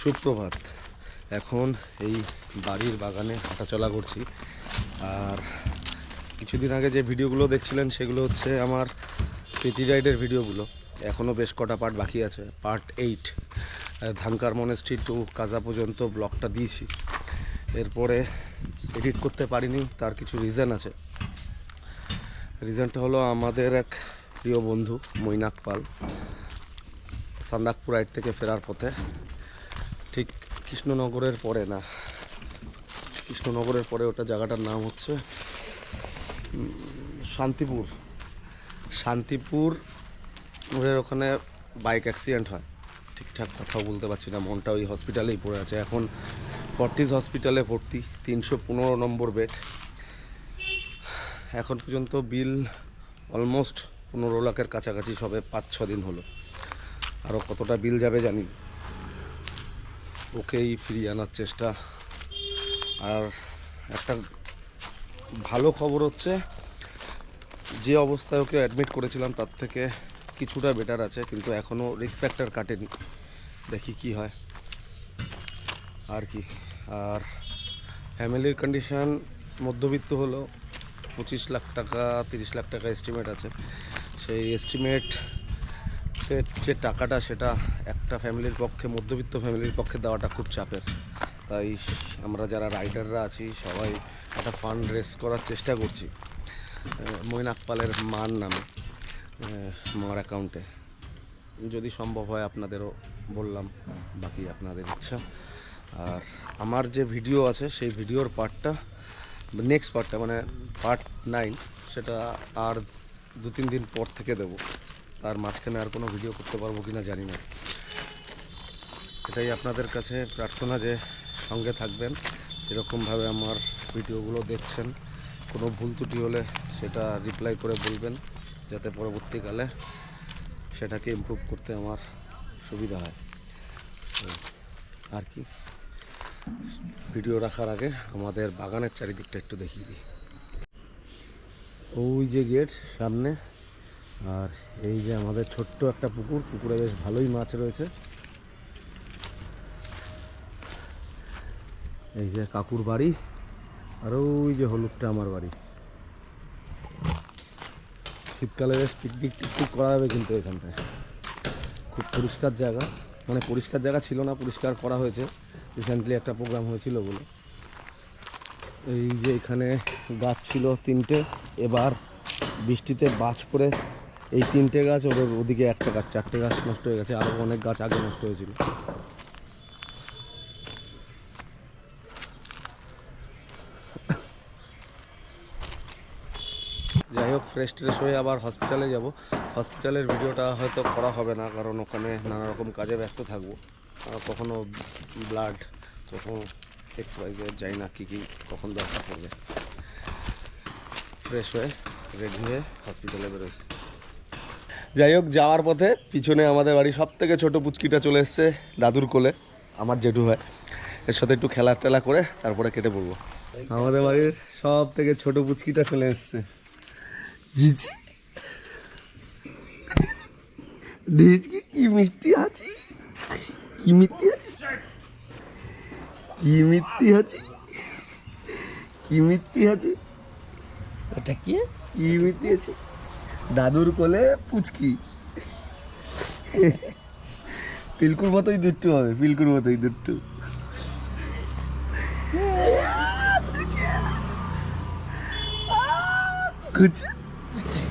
সুপ্রভাত। এখন এই বাড়ির বাগানে হাঁটাচলা করছি। আর কিছুদিন আগে যে ভিডিওগুলো দেখছিলেন, সেগুলো হচ্ছে আমার স্মৃতি রাইডের ভিডিওগুলো। এখনও বেশ কটা পার্ট বাকি আছে। Part eight Dhankar monastery to Kaza পর্যন্ত ব্লগটা দিয়েছি। এরপরে এডিট করতে পারিনি, তার কিছু রিজন আছে। রিজনটা হলো আমাদের এক প্রিয় বন্ধু, মৈনাক পাল, সান্দাকপুর রাইড থেকে ফেরার পথে। ঠিক কৃষ্ণনগরের পরে না। কৃষ্ণনগরের পরে ওটা জায়গাটার নাম হচ্ছে শান্তিপুর। শান্তিপুর ওদের ওখানে বাইক অ্যাক্সিডেন্ট হয়। ঠিকঠাক কথাও বলতে পারছি না মনটা ওই হসপিটালেই পড়ে আছে। এখন ফর্টিস হসপিটালে ভর্তি, তিনশো পনেরো নম্বর বেড এখন পর্যন্ত বিল অলমোস্ট পনেরো লাখের কাছাকাছি সবে পাঁচ ছ দিন হলো। আরও কতটা বিল যাবে জানি। ওকেই ফিরিয়ে আনার চেষ্টা। আর একটা ভালো খবর হচ্ছে, যে অবস্থায় ওকে অ্যাডমিট করেছিলাম তার থেকে কিছুটা বেটার আছে, কিন্তু এখনও রিস্ক ফ্যাক্টর কাটেনি। দেখি কি হয়। আর কি। আর ফ্যামিলির কন্ডিশন মধ্যবিত্ত হলো, পঁচিশ লাখ টাকা, তিরিশ লাখ টাকা এস্টিমেট আছে। সেই এস্টিমেট যে টাকাটা সেটা একটা ফ্যামিলির পক্ষে, মধ্যবিত্ত ফ্যামিলির পক্ষে দেওয়াটা খুব চাপের। তাই আমরা যারা রাইডাররা আছি, সবাই একটা ফান্ড রেস করার চেষ্টা করছি মৈনাক পালের মার নামে মার অ্যাকাউন্টে। যদি সম্ভব হয় আপনাদেরও বললাম, বাকি আপনাদের ইচ্ছা। আর আমার যে ভিডিও আছে, সেই ভিডিওর পার্টটা নেক্সট পার্টটা মানে পার্ট নাইন সেটা আর দু তিন দিন পর থেকে দেবো। তার মাঝখানে আর কোনো ভিডিও করতে পারব কিনা জানি না। এটাই আপনাদের কাছে প্রার্থনা যে সঙ্গে থাকবেন, সেরকমভাবে আমার ভিডিওগুলো দেখছেন। কোনো ভুল ত্রুটি হলে সেটা রিপ্লাই করে বলবেন, যাতে পরবর্তীকালে সেটাকে ইমপ্রুভ করতে আমার সুবিধা হয়। আর কি? ভিডিও রাখার আগে আমাদের বাগানের চারিদিকটা একটু দেখিয়ে দিই। ওই যে গেট, সামনে আর এই যে আমাদের ছোট্ট একটা পুকুর, পুকুরে বেশ ভালোই মাছ রয়েছে। এই যে কাকুর বাড়ি, আর ওই যে হলুদটা আমার বাড়ি। শীতকালে বেশ পিকনিক টিকনিক করা যাবে কিন্তু এখানটায়। খুব পরিষ্কার জায়গা মানে পরিষ্কার জায়গা ছিল না, পরিষ্কার করা হয়েছে। রিসেন্টলি একটা প্রোগ্রাম হয়েছিল বলে। এই যে এখানে গাছ ছিল তিনটে, এবার বৃষ্টিতে বাজ পড়ে এই তিনটে গাছ, ওদের ওদিকে একটা গাছ, চারটে গাছ নষ্ট হয়ে গেছে আরও অনেক গাছ আগে নষ্ট হয়েছিল। যাই হোক ফ্রেশ ট্রেশ হয়ে আবার হসপিটালে যাব। হসপিটালের ভিডিওটা হয়তো করা হবে না, কারণ ওখানে নানা রকম কাজে ব্যস্ত থাকব। কখনো ব্লাড কখনো এক্স ওয়াইজের যাই না কী কী, কখন দরকার পড়বে। ফ্রেশ হয়ে রেডি হয়ে হসপিটালে বেরোই। যাই হোক যাওয়ার পথে পিছনে আমাদের বাড়ি সব থেকে ছোটো পুচকিটা চলে এসছে দাদুর কোলে আমার জেঠু হয় এর সাথে একটু খেলা টেলা করে তারপরে কেটে পড়ব আমাদের বাড়ির সব থেকে ছোট পুচকিটা চলে এসছে। কি মিষ্টি আছে? কি মিষ্টি আছে? কি মিষ্টি আছে? কি মিষ্টি আছে? ওটা কি? কি মিষ্টি আছে? দাদুর কোলে পুচকি। পিলকুর মতোই দুট্টু হবে, পিলকুর মতোই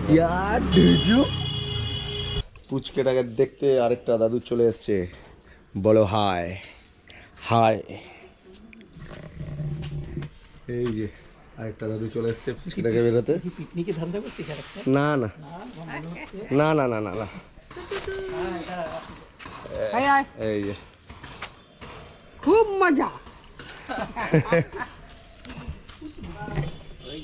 ইয়ার পুচকেটাকে দেখতে আরেকটা দাদু চলে এসছে। বলো, হায়। হায়। এই যে। আরেকটা দাদু চলে এসছে পুচকেটাকে বেরোতে। পিকনিকে ধান্দা করছিস না না। না না না না না। এই যে। খুব মজা। তুই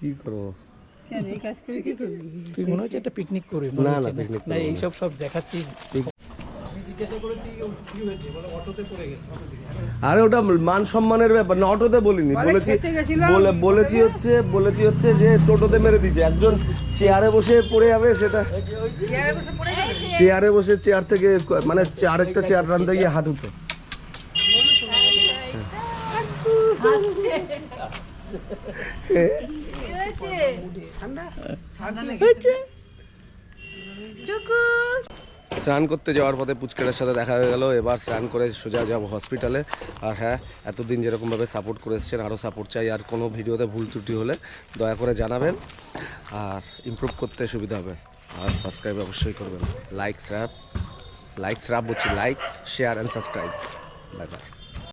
কি করব? তুই মনে হচ্ছে একটা পিকনিক করবি না, না, না। এইসব সব দেখাচ্ছিস? আরে ওটা মান সম্মানের ব্যাপার না অটোতে বলিনি। বলেছি বলে বলেছি হচ্ছে বলেছি হচ্ছে যে টোটোতে মেরে দিয়েছে। একজন চেয়ারে বসে পড়ে যাবে সেটা চেয়ারে বসে চেয়ারে বসে চেয়ার থেকে মানে আরেকটা চেয়ার টানতে গিয়ে হাত হাঁটুতে স্নান করতে যাওয়ার পথে পুচকেটার সাথে দেখা হয়ে গেল। এবার স্নান করে সোজা যাব হসপিটালে আর হ্যাঁ এতদিন যেরকমভাবে সাপোর্ট করে এসছেন, আরও সাপোর্ট চাই। আর কোনো ভিডিওতে ভুল ত্রুটি হলে দয়া করে জানাবেন। আর ইমপ্রুভ করতে সুবিধা হবে। আর সাবস্ক্রাইব অবশ্যই করবেন। লাইক স্র্যাপ লাইক স্র্যাপ বলছি like share and subscribe bye bye